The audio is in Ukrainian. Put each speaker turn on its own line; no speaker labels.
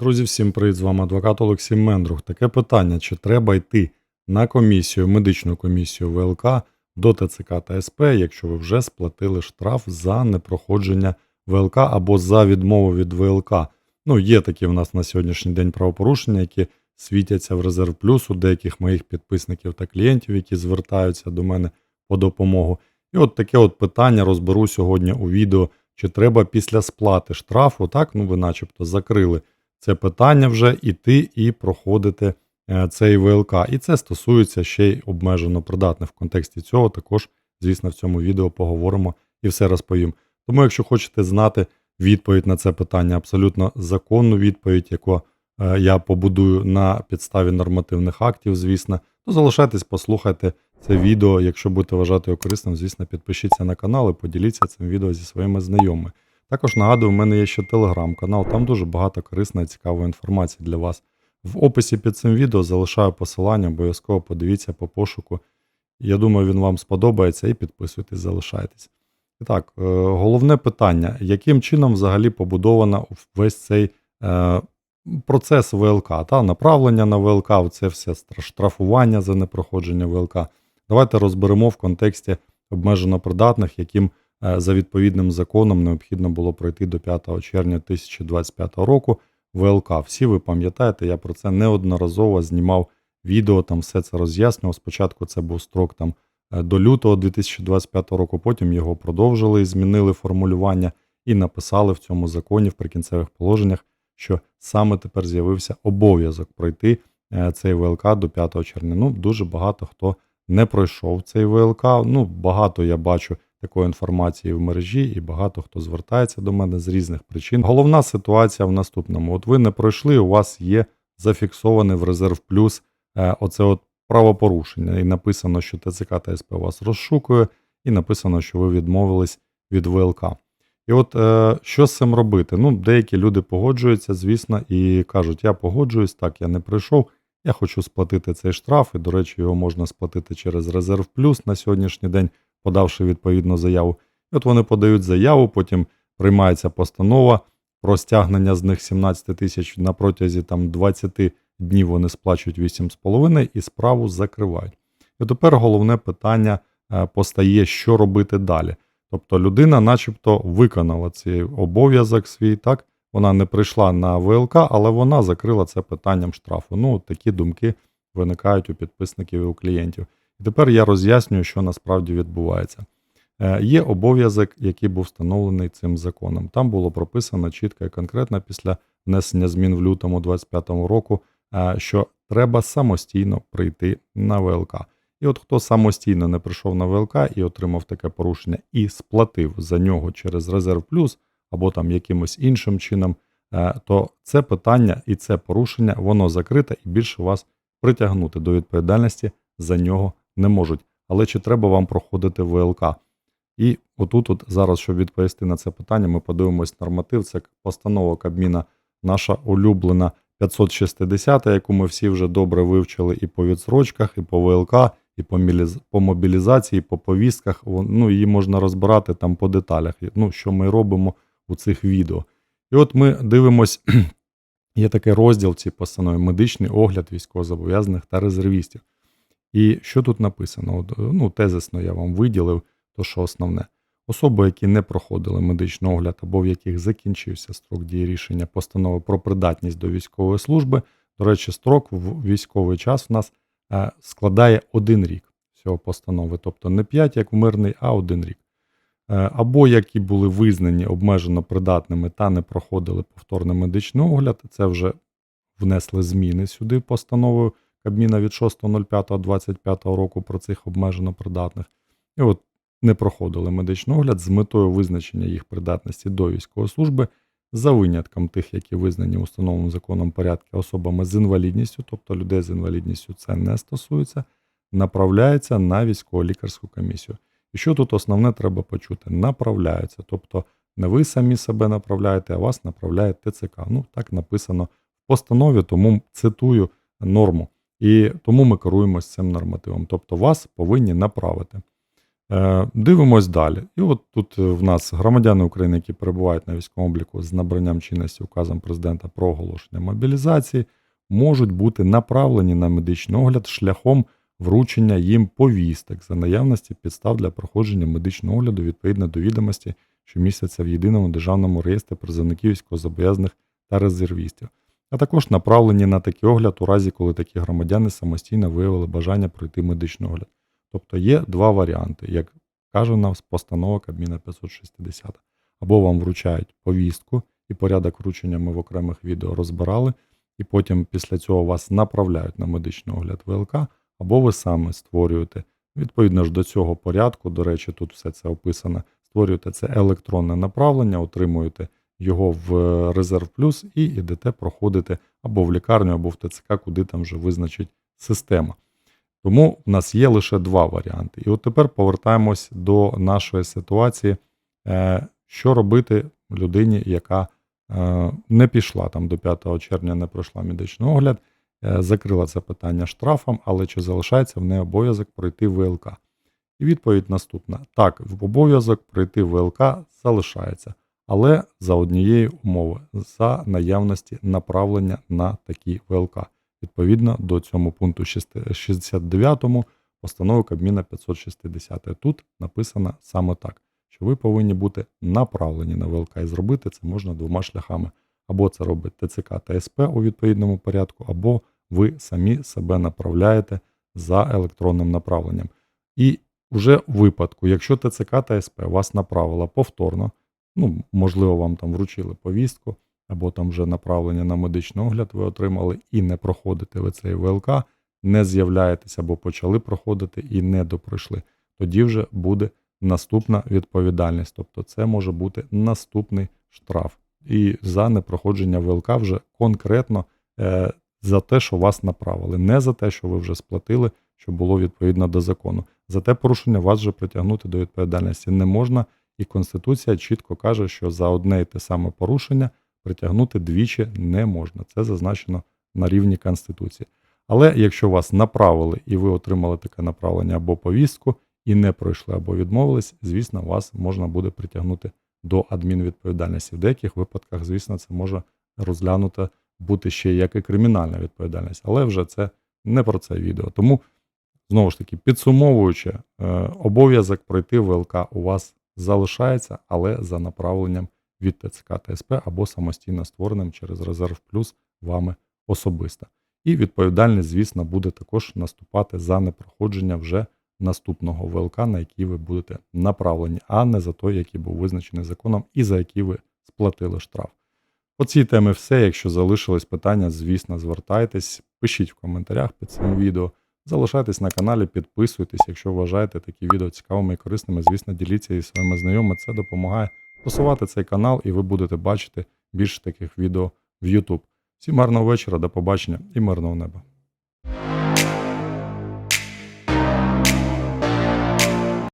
Друзі, всім привіт! З вами адвокат Олексій Мендрух. Таке питання: чи треба йти на комісію, медичну комісію ВЛК до ТЦК та СП, якщо ви вже сплатили штраф за непроходження ВЛК або за відмову від ВЛК? Ну, є такі в нас на сьогоднішній день правопорушення, які світяться в резерв плюс у деяких моїх підписників та клієнтів, які звертаються до мене по допомогу. І от таке от питання розберу сьогодні у відео, чи треба після сплати штрафу, так, ну ви начебто закрили це питання вже іти і проходити е, цей ВЛК. І це стосується ще й обмежено придатних. В контексті цього також, звісно, в цьому відео поговоримо і все розповім. Тому, якщо хочете знати відповідь на це питання, абсолютно законну відповідь, яку е, я побудую на підставі нормативних актів, звісно, то залишайтесь, послухайте це відео. Якщо будете вважати його корисним, звісно, підпишіться на канал і поділіться цим відео зі своїми знайомими. Також нагадую, у мене є ще телеграм-канал, там дуже багато корисної і цікавої інформації для вас. В описі під цим відео залишаю посилання, обов'язково подивіться по пошуку. Я думаю, він вам сподобається і підписуйтесь, залишайтесь. І так, е, головне питання: яким чином взагалі побудовано весь цей е, процес ВЛК, та направлення на ВЛК, це все штрафування за непроходження ВЛК. Давайте розберемо в контексті обмежено придатних, яким за відповідним законом необхідно було пройти до 5 червня 2025 року ВЛК. Всі ви пам'ятаєте, я про це неодноразово знімав відео, там все це роз'яснював. Спочатку це був строк там е, до лютого 2025 року, потім його продовжили і змінили формулювання і написали в цьому законі в прикінцевих положеннях, що саме тепер з'явився обов'язок пройти е, цей ВЛК до 5 червня. Ну, дуже багато хто не пройшов цей ВЛК. Ну, багато я бачу такої інформації в мережі, і багато хто звертається до мене з різних причин. Головна ситуація в наступному: от ви не пройшли, у вас є зафіксоване в резерв плюс е, оце от правопорушення. І написано, що ТЦК та СП вас розшукує, і написано, що ви відмовились від ВЛК. І от е, що з цим робити? Ну, деякі люди погоджуються, звісно, і кажуть, я погоджуюсь, так, я не прийшов, я хочу сплатити цей штраф, і, до речі, його можна сплатити через резерв плюс на сьогоднішній день подавши відповідну заяву. І от вони подають заяву, потім приймається постанова про стягнення з них 17 тисяч на протязі там 20 днів вони сплачують 8,5 і справу закривають. І тепер головне питання е, постає, що робити далі. Тобто людина, начебто, виконала цей обов'язок свій, так вона не прийшла на ВЛК, але вона закрила це питанням штрафу. Ну, такі думки виникають у підписників і у клієнтів. І тепер я роз'яснюю, що насправді відбувається. Е, Є обов'язок, який був встановлений цим законом. Там було прописано чітко і конкретно після внесення змін в лютому 2025 року, е, що треба самостійно прийти на ВЛК. І от хто самостійно не прийшов на ВЛК і отримав таке порушення і сплатив за нього через резерв плюс або там якимось іншим чином, е, то це питання і це порушення воно закрите і більше вас притягнути до відповідальності за нього не можуть. Але чи треба вам проходити ВЛК? І отут, от зараз, щоб відповісти на це питання, ми подивимось норматив. Це постанова Кабміна, наша улюблена 560, яку ми всі вже добре вивчили і по відсрочках, і по ВЛК, і по, мобілізації, і по повістках. Ну, її можна розбирати там по деталях. Ну, що ми робимо у цих відео. І от ми дивимось, є такий розділ цій постанові медичний огляд військовозобов'язаних та резервістів. І що тут написано? От, ну, Тезисно я вам виділив, то що основне. Особи, які не проходили медичний огляд або в яких закінчився строк дії рішення постанови про придатність до військової служби. До речі, строк в військовий час в нас е, складає один рік цього постанови, тобто не 5, як в мирний, а один рік. Е, або які були визнані обмежено придатними та не проходили повторний медичний огляд, це вже внесли зміни сюди постановою Кабміна від 6.05.25 року про цих обмежено придатних. І от не проходили медичний огляд з метою визначення їх придатності до військової служби за винятком тих, які визнані установленим законом порядку особами з інвалідністю, тобто людей з інвалідністю це не стосується, направляється на військово-лікарську комісію. І що тут основне треба почути? Направляється. Тобто не ви самі себе направляєте, а вас направляє ТЦК. Ну, так написано в постанові, тому цитую норму. І тому ми керуємося цим нормативом. Тобто вас повинні направити. Е, Дивимось далі. І от тут е, в нас громадяни України, які перебувають на військовому обліку з набранням чинності указом президента про оголошення мобілізації, можуть бути направлені на медичний огляд шляхом вручення їм повісток за наявності підстав для проходження медичного огляду відповідно до відомості, що містяться в єдиному державному реєстрі призовників військовозобов'язаних та резервістів, а також направлені на такий огляд у разі, коли такі громадяни самостійно виявили бажання пройти медичний огляд. Тобто є два варіанти, як каже нам постанова Кабміна 560. Або вам вручають повістку, і порядок вручення ми в окремих відео розбирали, і потім після цього вас направляють на медичний огляд ВЛК, або ви саме створюєте, відповідно ж до цього порядку, до речі, тут все це описано, створюєте це електронне направлення, отримуєте його в резерв плюс і йдете проходити або в лікарню, або в ТЦК, куди там вже визначить система. Тому в нас є лише два варіанти. І от тепер повертаємось до нашої ситуації, Е, що робити людині, яка е, не пішла там до 5 червня, не пройшла медичний огляд, е, закрила це питання штрафом, але чи залишається в неї обов'язок пройти ВЛК? І відповідь наступна: так, в обов'язок пройти ВЛК залишається, але за однієї умови, за наявності направлення на такі ВЛК відповідно до цьому пункту 69 постанови Кабміна 560. Тут написано саме так, що ви повинні бути направлені на ВЛК і зробити це можна двома шляхами. Або це робить ТЦК та СП у відповідному порядку, або ви самі себе направляєте за електронним направленням. І вже у випадку, якщо ТЦК та СП вас направила повторно, ну, можливо, вам там вручили повістку, або там вже направлення на медичний огляд ви отримали і не проходите ви цей ВЛК, не з'являєтесь або почали проходити і не допройшли, тоді вже буде наступна відповідальність. Тобто це може бути наступний штраф. І за непроходження ВЛК вже конкретно е, за те, що вас направили, не за те, що ви вже сплатили, що було відповідно до закону. За те порушення вас вже притягнути до відповідальності не можна, і Конституція чітко каже, що за одне і те саме порушення притягнути двічі не можна. Це зазначено на рівні Конституції. Але якщо вас направили і ви отримали таке направлення або повістку, і не пройшли або відмовились, звісно, вас можна буде притягнути до адмінвідповідальності. В деяких випадках, звісно, це може розглянуто бути ще як і кримінальна відповідальність, але вже це не про це відео. Тому, знову ж таки, підсумовуючи, е, обов'язок пройти ВЛК у вас залишається, але за направленням від ТЦК та СП або самостійно створеним через резерв плюс вами особисто. І відповідальність, звісно, буде також наступати за непроходження вже наступного ВЛК, на який ви будете направлені, а не за той, який був визначений законом і за який ви сплатили штраф. По цій темі все. Якщо залишились питання, звісно, звертайтесь, пишіть в коментарях під цим відео. Залишайтесь на каналі, підписуйтесь, якщо вважаєте такі відео цікавими і корисними, звісно, діліться із своїми знайомими. Це допомагає просувати цей канал, і ви будете бачити більше таких відео в YouTube. Всім гарного вечора, до побачення і мирного неба.